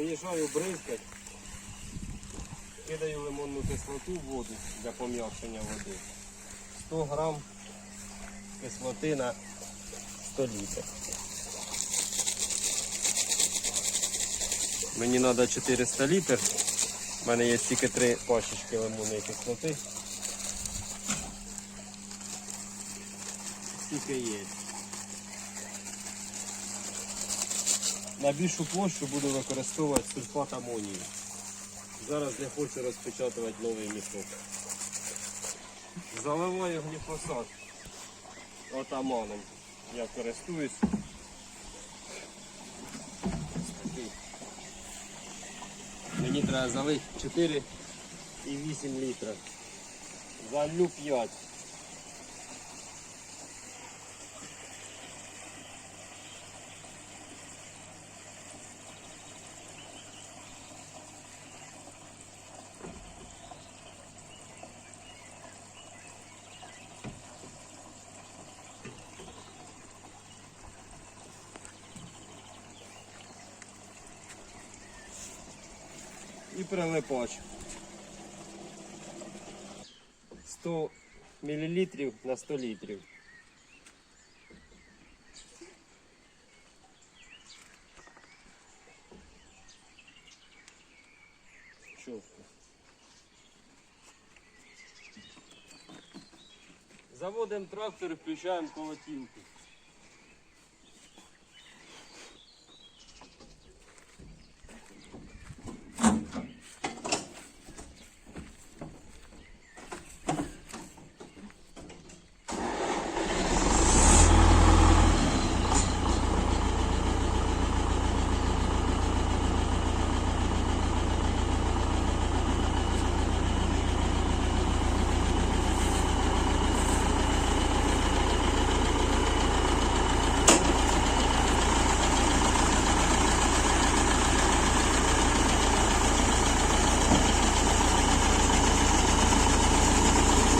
Виїжджаю бризкать, кидаю лимонну кислоту в воду для пом'якшення води. 100 грам кислоти на 100 літрів. Мені треба 400 літрів. У мене є тільки три пачечки лимонної кислоти. Стільки є. На більшу площу буду використовувати сульфат амонію. Зараз я хочу розпечатувати новий мішок. Заливаю гліфосат отаманом. Я користуюсь. Мені треба залити 4,8 літра. Залю 5. І прилипач. 100 мл на 100 літрів. Чітко. Заводимо трактор і включаємо колотілку.